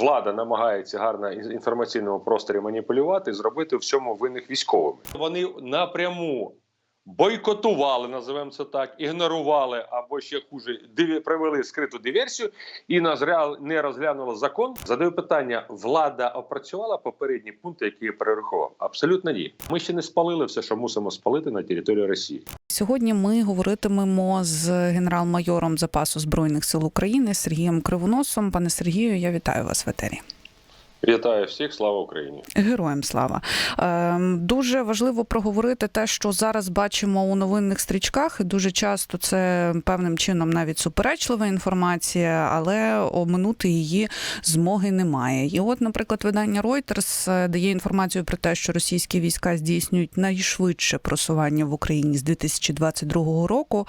влада намагається гарно інформаційному просторі маніпулювати, зробити всьому винних військовими. Вони напряму бойкотували, називаємо це так, ігнорували або ще хуже диві- провели скриту диверсію і не розглянули закон. Задаю питання: влада опрацювала попередні пункти, які я перерахував? Абсолютно ні. Ми ще не спалили все, що мусимо спалити на території Росії. Сьогодні ми говоритимемо з генерал-майором запасу збройних сил України Сергієм Кривоносом. Пане Сергію, я вітаю вас в етері. Вітаю всіх, слава Україні! Героям слава Ем, дуже важливо проговорити те, що зараз бачимо у новинних стрічках. і Дуже часто це певним чином навіть суперечлива інформація, але оминути її змоги немає. І от, наприклад, видання Reuters е, дає інформацію про те, що російські війська здійснюють найшвидше просування в Україні з 2022 року.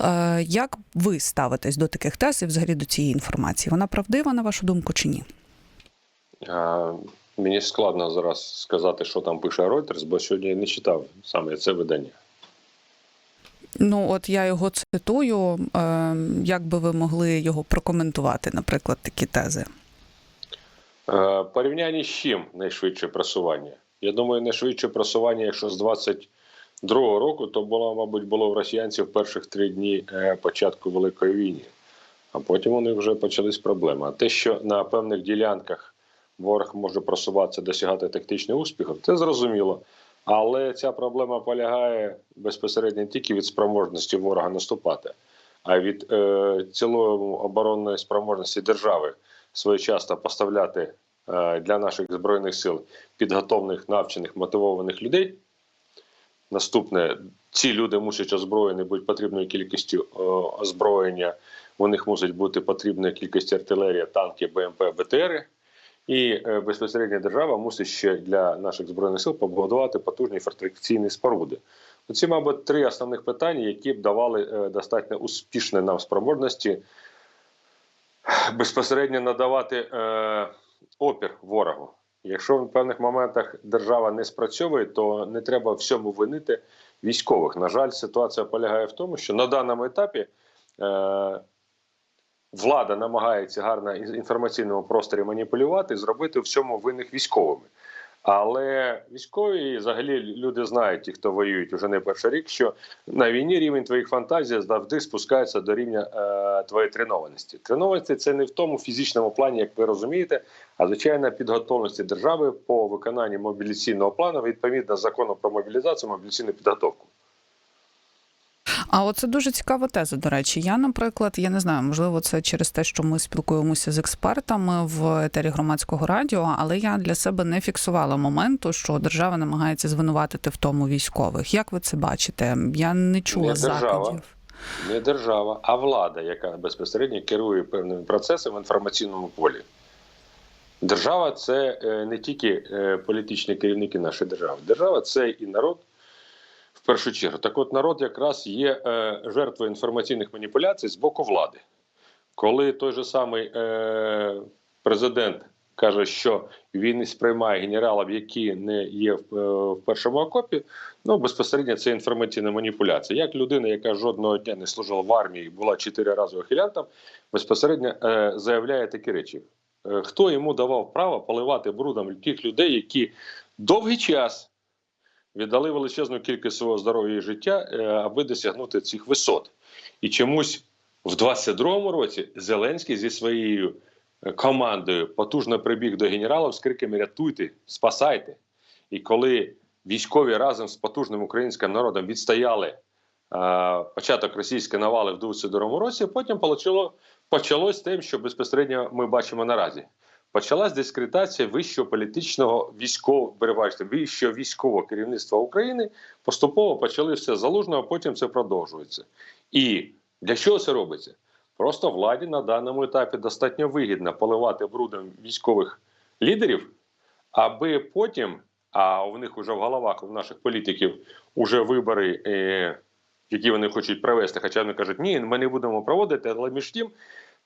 Е, Як ви ставитесь до таких тез і взагалі до цієї інформації? Вона правдива на вашу думку чи ні? Мені складно зараз сказати, що там пише Reuters, бо сьогодні я не читав саме це видання. Ну, от я його цитую. Е, як би ви могли його прокоментувати, наприклад, такі тези? Е, Порівняння з чим найшвидше просування? Я думаю, найшвидше просування, якщо з 22-го року, то було, мабуть, було в росіянців перших три дні е, початку Великої війни. А потім у них вже почались проблеми. А те, що на певних ділянках ворог може просуватися, досягати тактичних успіхів, це зрозуміло. Але ця проблема полягає безпосередньо тільки від спроможності ворога наступати, а від е, цілої оборонної спроможності держави своєчасно поставляти е, для наших збройних сил підготовлених, навчених, мотивованих людей. Наступне, ці люди мусять озброєні бути потрібною кількістю е, озброєння. У них мусить бути потрібна кількість артилерії, танки, БМП, БТРи. І е, безпосередньо держава мусить ще для наших збройних сил побудувати потужні фортифікаційні споруди. Оці, мабуть, три основних питання, які б давали е, достатньо успішні нам спроможності безпосередньо надавати е, опір ворогу. Якщо в певних моментах держава не спрацьовує, то не треба всьому винити військових. На жаль, ситуація полягає в тому, що на даному етапі е, влада намагається гарно інформаційному просторі маніпулювати, зробити в цьому винних військовими. Але військові, взагалі, люди знають, ті, хто воюють уже не перший рік, що на війні рівень твоїх фантазій завжди спускається до рівня е, твоєї тренованості. Тренованості це не в тому фізичному плані, як ви розумієте, а звичайно підготовленості держави по виконанні мобілізаційного плану відповідно закону про мобілізацію, мобілізаційну підготовку. А оце дуже цікава теза. До речі, я, наприклад, я не знаю, можливо, це через те, що ми спілкуємося з експертами в етері громадського радіо, але я для себе не фіксувала моменту, що держава намагається звинуватити в тому військових. Як ви це бачите? Я не чула Не держава. Не держава, а влада, яка безпосередньо керує певними процесами в інформаційному полі. Держава це е, не тільки е, політичні керівники нашої держави. Держава це і народ першу чергу. Так от народ якраз є е, жертвою інформаційних маніпуляцій з боку влади. Коли той же самий е, президент каже, що він сприймає генералів, які не є в, е, в першому окопі, ну безпосередньо це інформаційна маніпуляція. Як людина, яка жодного дня не служила в армії, була чотири рази ухилянтом, безпосередньо е, заявляє такі речі. Е, хто йому давав право поливати брудом тих людей, які довгий час віддали величезну кількість свого здоров'я і життя, е, аби досягнути цих висот. І чомусь в 22-му році Зеленський зі своєю е, командою потужно прибіг до генералів з криками Рятуйте, спасайте. І коли військові разом з потужним українським народом відстояли е, початок російської навали в 22-му році, потім почало, почалось тим, що безпосередньо ми бачимо наразі. Почалась дискредитація вищого політичного військового перебачте, вищого військового керівництва України. Поступово почали все залужно, а потім це продовжується. І для чого це робиться? Просто владі на даному етапі достатньо вигідно поливати брудом військових лідерів, аби потім, а у них вже в головах у наших політиків уже вибори, е, які вони хочуть провести, хоча вони кажуть, ні, ми не будемо проводити, але між тим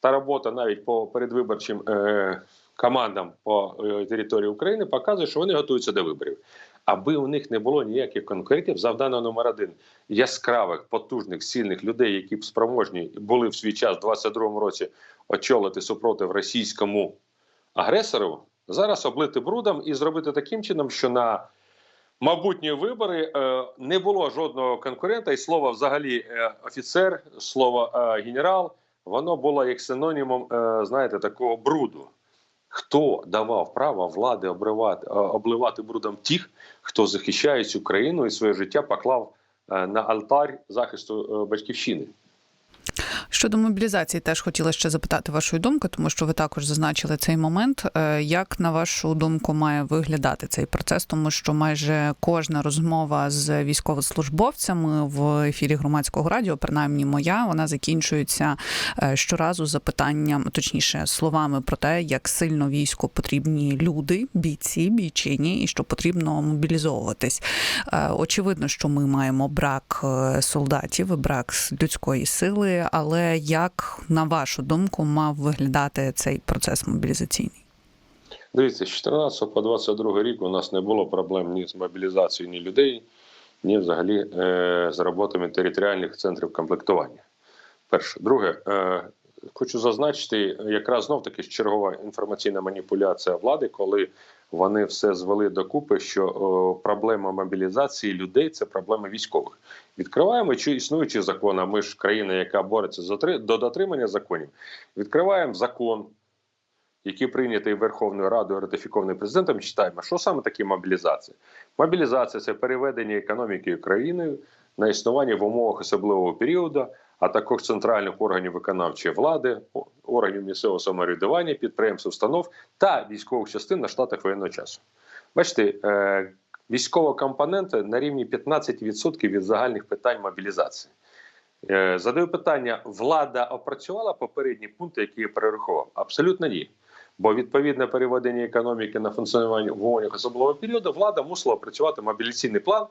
та робота навіть по передвиборчим е, командам по е, території України показує, що вони готуються до виборів. Аби у них не було ніяких конкурентів, завдано номер один яскравих, потужних, сильних людей, які б спроможні були в свій час, в 22-му році, очолити супротив російському агресорів зараз облити брудом і зробити таким чином, що на майбутні вибори е, не було жодного конкурента, і слово взагалі е, офіцер, слово генерал, воно було як синонімом, знаєте, такого бруду. Хто давав право влади обривати, е, обливати брудом тих, хто захищає цю країну і своє життя поклав е, на алтарь захисту е, батьківщини? Щодо мобілізації, теж хотіла ще запитати вашої думки, тому що ви також зазначили цей момент. Е, Як на вашу думку має виглядати цей процес? Тому що майже кожна розмова з військовослужбовцями в ефірі громадського радіо, принаймні моя, вона закінчується е, щоразу запитанням, точніше, словами про те, як сильно війську потрібні люди, бійці, бійчині, і що потрібно мобілізовуватись. Е, Очевидно, що ми маємо брак солдатів, брак людської сили. Але як на вашу думку мав виглядати цей процес мобілізаційний? Дивіться, з 14 по 22 рік у нас не було проблем ні з мобілізацією ні людей, ні взагалі е, з роботами територіальних центрів комплектування. Перше. Друге, е, хочу зазначити, якраз знов таки чергова інформаційна маніпуляція влади, коли вони все звели докупи, що о, проблема мобілізації людей це проблема військових. Відкриваємо чи існуючі закони. Ми ж країна, яка бореться за три- до дотримання законів. Відкриваємо закон, який прийнятий Верховною Радою, ратифікований президентом, читаємо, що саме таке мобілізація. Мобілізація це переведення економіки України на існування в умовах особливого періоду, а також центральних органів виконавчої влади, органів місцевого самоврядування, підприємств, установ та військових частин на штатах воєнного часу. Бачите, е, військова компонента на рівні 15% від загальних питань мобілізації. Е, Задаю питання: влада опрацювала попередні пункти, які я перерахував? Абсолютно ні. Бо відповідне переведення економіки на функціонування в умовах особливого періоду влада мусила опрацювати мобілізаційний план.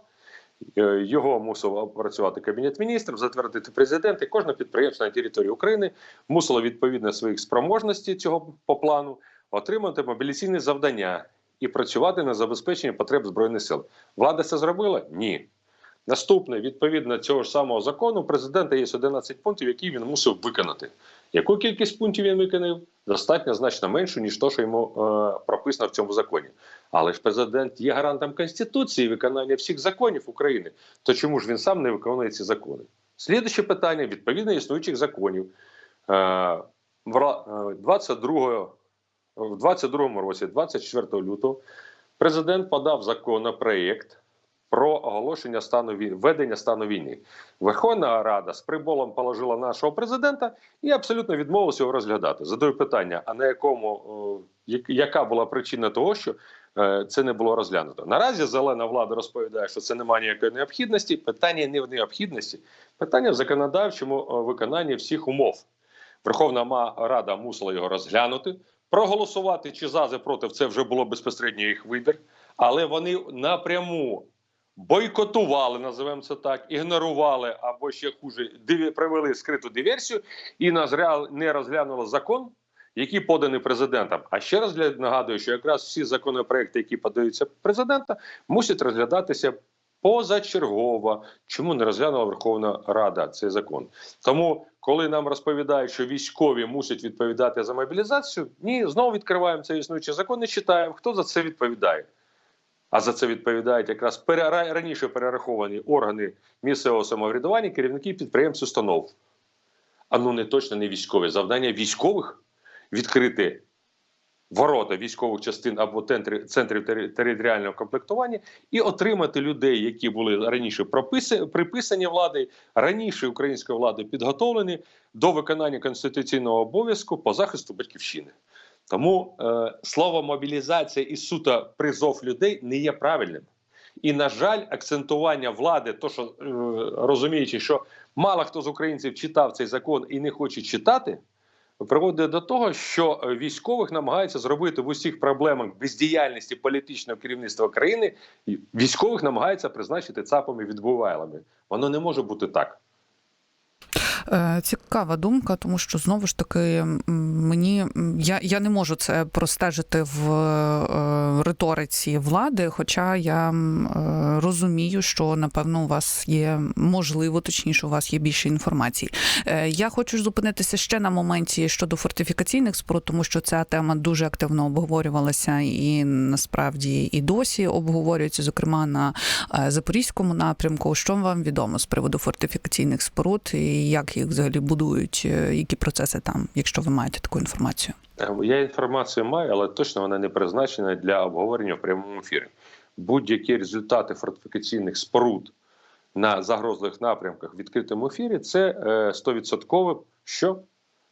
Е, Його мусив опрацювати кабінет міністрів, затвердити президент, і кожне підприємство на території України мусило відповідно своїх спроможностей цього по плану отримати мобілізаційне завдання і працювати на забезпечення потреб збройних сил. Влада це зробила? Ні. Наступне, відповідно цього ж самого закону, президента є 11 пунктів, які він мусив виконати. Яку кількість пунктів він виконав? Достатньо значно меншу, ніж то, що йому е, прописано в цьому законі. Але ж президент є гарантом Конституції виконання всіх законів України. То чому ж він сам не виконує ці закони? Слідуюче питання відповідно існуючих законів. Е, в е, 22, в 22 році, 24 лютого, президент подав законопроєкт про оголошення стану війни, введення стану війни. Верховна Рада з приболом положила нашого президента і абсолютно відмовилася його розглядати. Задаю питання: а на якому як- яка була причина того, що е, це не було розглянуто? Наразі зелена влада розповідає, що це немає ніякої необхідності. Питання не в необхідності, питання в законодавчому виконанні всіх умов. Верховна Рада мусила його розглянути, проголосувати чи за, чи проти це вже було безпосередньо їх вибір, але вони напряму бойкотували, називаємо це так, ігнорували або ще хуже провели скриту диверсію і не розглянули закон, який поданий президентом. А ще раз нагадую, що якраз всі законопроекти, які подаються президента, мусять розглядатися позачергово. Чому не розглянула Верховна Рада цей закон? Тому, коли нам розповідають, що військові мусять відповідати за мобілізацію, ні, знову відкриваємо цей існуючий закон і читаємо, хто за це відповідає. А за це відповідають якраз пере- раніше перераховані органи місцевого самоврядування, керівники підприємств установ. А ну не точно не військові. Завдання військових відкрити ворота військових частин або центрів, центрів тери- територіального комплектування і отримати людей, які були раніше прописи, приписані владою, раніше українською владою підготовлені до виконання конституційного обов'язку по захисту батьківщини. Тому е, слово мобілізація і суто призов людей не є правильним. І, на жаль, акцентування влади, то що е, розуміючи, що мало хто з українців читав цей закон і не хоче читати, приводить до того, що е, військових намагаються зробити в усіх проблемах бездіяльності політичного керівництва країни. Військових намагаються призначити цапами відбувайлами. Воно не може бути так. Е, Цікава думка, тому що знову ж таки мені я, я не можу це простежити в е, риториці влади, хоча я е, розумію, що напевно у вас є можливо, точніше, у вас є більше інформації. Я хочу зупинитися ще на моменті щодо фортифікаційних споруд, тому що ця тема дуже активно обговорювалася і насправді і досі обговорюється, зокрема на запорізькому напрямку. Що вам відомо з приводу фортифікаційних споруд і як їх взагалі будують, е, які процеси там, якщо ви маєте таку інформацію? Е, Я інформацію маю, але точно вона не призначена для обговорення в прямому ефірі. Будь-які результати фортифікаційних споруд на загрозливих напрямках в відкритому ефірі це е, стовідсотково що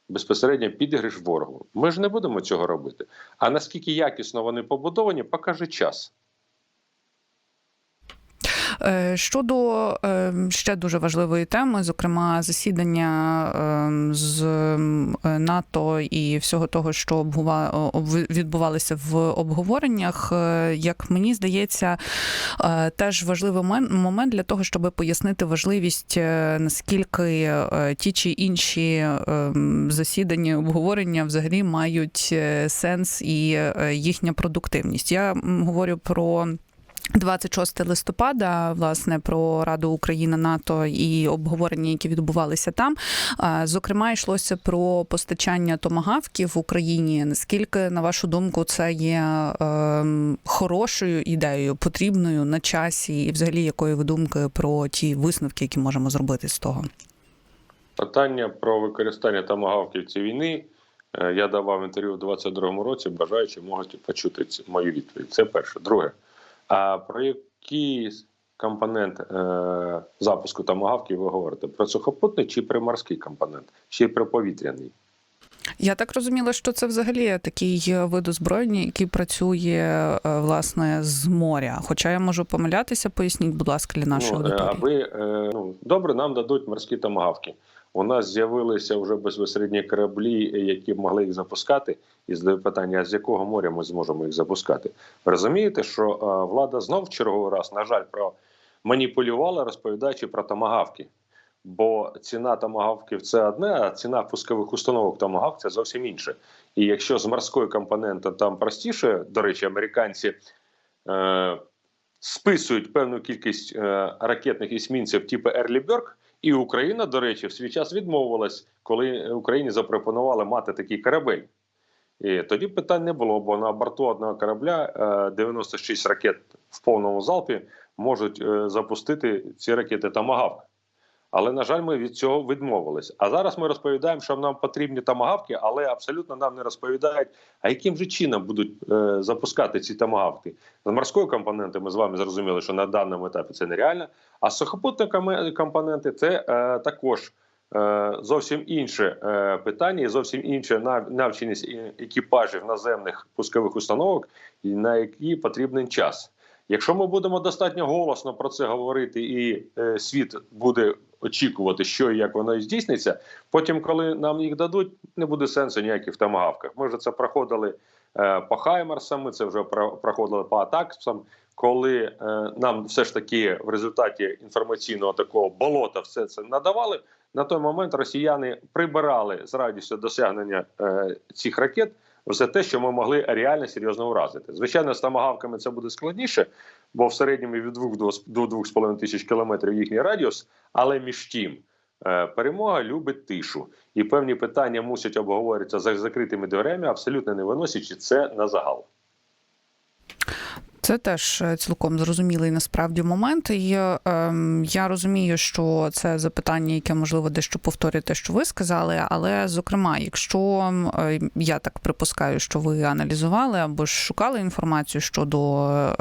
безпосередньо підігриш ворогу. Ми ж не будемо цього робити. А наскільки якісно вони побудовані, покаже час. Е, Щодо е, ще дуже важливої теми, зокрема засідання е, з НАТО і всього того, що відбувалося в обговореннях, е, як мені здається, е, теж важливий момент для того, щоб пояснити важливість, наскільки ті чи інші е, засідання, обговорення взагалі мають сенс і їхня продуктивність. Я говорю про. 26 листопада, власне, про Раду Україна НАТО і обговорення, які відбувалися там. Зокрема, йшлося про постачання томагавків в Україні. Наскільки, на вашу думку, це є ем, хорошою ідеєю, потрібною на часі, і взагалі якої ви думки про ті висновки, які можемо зробити з того? Питання про використання томагавків цієї війни. е, Я давав інтерв'ю в 22-му році. Бажаючи можуть почути мою відповідь. Це перше. Друге. А про який компонент е, запуску томагавків ви говорите? Про сухопутний чи приморський компонент, чи про повітряний? Я так розуміла, що це взагалі такий вид озброєння, який працює е, власне з моря. Хоча я можу помилятися, поясніть, будь ласка, для нашої Ну, е, аудиторії. аби е, ну, добре, нам дадуть морські томагавки. У нас з'явилися вже безпосередні кораблі, які могли їх запускати. І задаю питання: з якого моря ми зможемо їх запускати? Розумієте, що е, влада знов черговий раз, на жаль, про маніпулювала, розповідаючи про томагавки. Бо ціна томагавків це одне, а ціна пускових установок томагавк це зовсім інше. І якщо з морською компонентом там простіше, до речі, американці е, списують певну кількість е, ракетних есмінців типу Ерліберг, і Україна, до речі, в свій час відмовилась, коли Україні запропонували мати такий корабель. І тоді питань не було, бо на борту одного корабля е, 96 ракет в повному залпі можуть е, запустити ці ракети Тамагавк. Але, на жаль, ми від цього відмовились. А зараз ми розповідаємо, що нам потрібні тамагавки, але абсолютно нам не розповідають, а яким же чином будуть е, запускати ці тамагавки. З морської компоненти ми з вами зрозуміли, що на даному етапі це нереально. А сухопутні компоненти це е, також е, зовсім інше е, питання зовсім інша навченість екіпажів наземних пускових установок, на які потрібен час. Якщо ми будемо достатньо голосно про це говорити, і е, світ буде очікувати, що і як воно здійсниться, потім, коли нам їх дадуть, не буде сенсу ніяких тамагавках. Ми вже це проходили е, по Хаймерсам, ми це вже про- проходили по Атаксам, коли е, нам все ж таки в результаті інформаційного такого болота все це надавали. На той момент росіяни прибирали з радістю досягнення е, цих ракет все те, що ми могли реально серйозно вразити. Звичайно, з тамагавками це буде складніше, бо в середньому від 2 до до 2,5 тисяч кілометрів їхній радіус. Але між тим, е, перемога любить тишу, і певні питання мусять обговорюватися за закритими дверями, абсолютно не виносячи це на загал. Це теж е, цілком зрозумілий насправді момент. І е, я розумію, що це запитання, яке можливо дещо повторює те, що ви сказали. Але зокрема, якщо е, я так припускаю, що ви аналізували або ж шукали інформацію щодо е,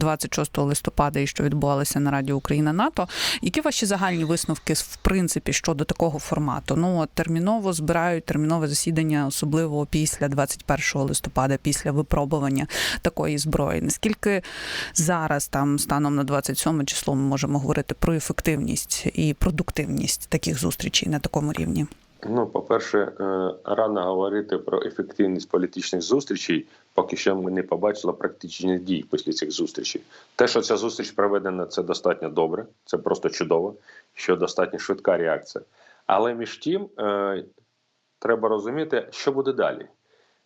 26 листопада і що відбувалося на Радіо Україна НАТО, які ваші загальні висновки в принципі щодо такого формату? Ну терміново збирають термінове засідання, особливо після 21 листопада, після випробування такої зброї. Наскільки зараз, там станом на 27 число, ми можемо говорити про ефективність і продуктивність таких зустрічей на такому рівні? Ну, по-перше, е, рано говорити про ефективність політичних зустрічей, поки що ми не побачили практичних дій після цих зустрічей. Те, що ця зустріч проведена, це достатньо добре, це просто чудово, що достатньо швидка реакція. Але між тим е, треба розуміти, що буде далі,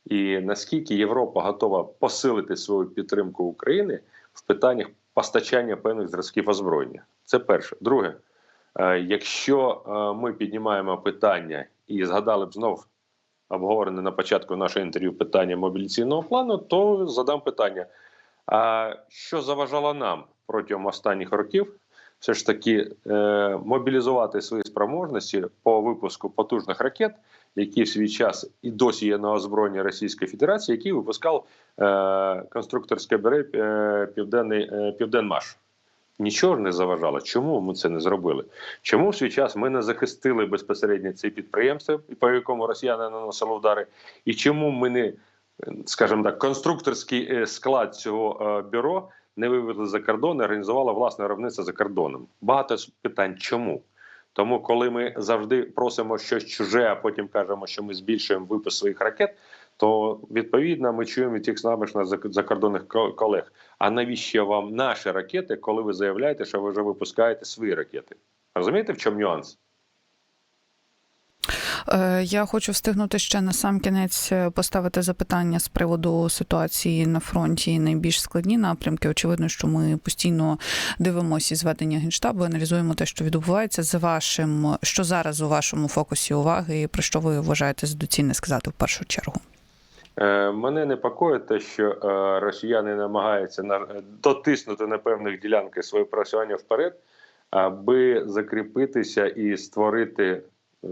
і наскільки Європа готова посилити свою підтримку України в питаннях постачання певних зразків озброєння. Це перше. Друге, е, якщо е, ми піднімаємо питання і згадали б знов обговорене на початку нашого інтерв'ю питання мобілізаційного плану, то задам питання: а що заважало нам протягом останніх років все ж таки е, мобілізувати свої спроможності по випуску потужних ракет, які в свій час і досі є на озброєнні Російської Федерації, які випускав е, конструкторське бере е, Південний е, Південмаш. Нічого не заважало. Чому ми це не зробили? Чому в свій час ми не захистили безпосередньо ці підприємства, по якому росіяни наносили удари, і чому ми не, скажімо так, конструкторський е, склад цього е, бюро не вивезли за кордон і організували власне виробництво за кордоном? Багато питань, чому? Тому, коли ми завжди просимо щось чуже, а потім кажемо, що ми збільшуємо випуск своїх ракет, то відповідно ми чуємо від тих наших закордонних ко- колег. А навіщо вам наші ракети, коли ви заявляєте, що ви вже випускаєте свої ракети? Розумієте, в чому нюанс? Е, Я хочу встигнути ще на сам кінець е, поставити запитання з приводу ситуації на фронті. Найбільш складні напрямки. Очевидно, що ми постійно дивимося зведення генштабу, аналізуємо те, що відбувається за вашим, що зараз у вашому фокусі уваги, і про що ви вважаєте за доцільне сказати в першу чергу. Е, мене непокоїть те, що е, росіяни намагаються на, дотиснути на певних ділянках своє просування вперед, аби закріпитися і створити, е,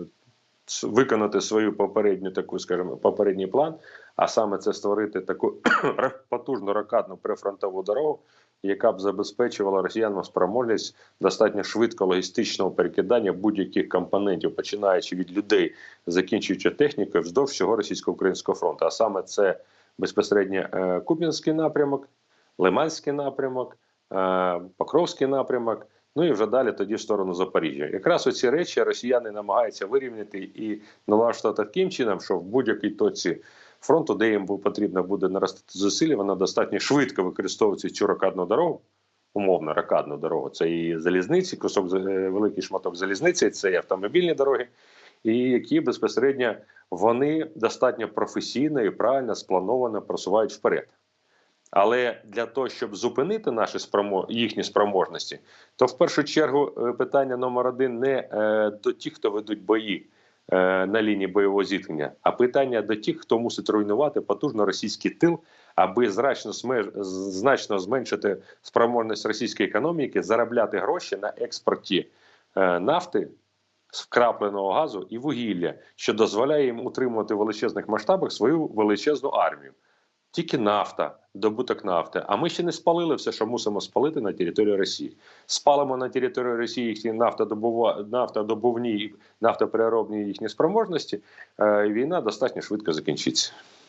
виконати свою попередню таку, скажімо, попередній план, а саме це створити таку потужну ракадну прифронтову дорогу, яка б забезпечувала росіянам спроможність достатньо швидко логістичного перекидання будь-яких компонентів, починаючи від людей, закінчуючи технікою вздовж всього російсько-українського фронту. А саме це безпосередньо е, Куп'янський напрямок, Лиманський напрямок, е, Покровський напрямок. Ну і вже далі тоді в сторону Запоріжжя. Якраз оці речі росіяни намагаються вирівняти і налаштувати таким чином, що в будь-якій точці фронту, де їм потрібно буде наростити зусилля, вона достатньо швидко використовується цю ракадну дорогу, умовно ракадну дорогу. Це і залізниці, кусок е, великий шматок залізниці, це і автомобільні дороги, і які безпосередньо вони достатньо професійно і правильно сплановано просувають вперед. Але для того, щоб зупинити наші спромо... їхні спроможності, то в першу чергу е, питання номер один не е, до тих, хто ведуть бої е, на лінії бойового зіткнення, а питання до тих, хто мусить руйнувати потужно російський тил, аби значно, значно зменшити спроможність російської економіки, заробляти гроші на експорті е, нафти. З вкрапленого газу і вугілля, що дозволяє їм утримувати в величезних масштабах свою величезну армію. Тільки нафта, добуток нафти. А ми ще не спалили все, що мусимо спалити на території Росії. Спалимо на території Росії їхні нафтодобува... нафтодобувні нафтопереробні їхні спроможності. Е, війна достатньо швидко закінчиться.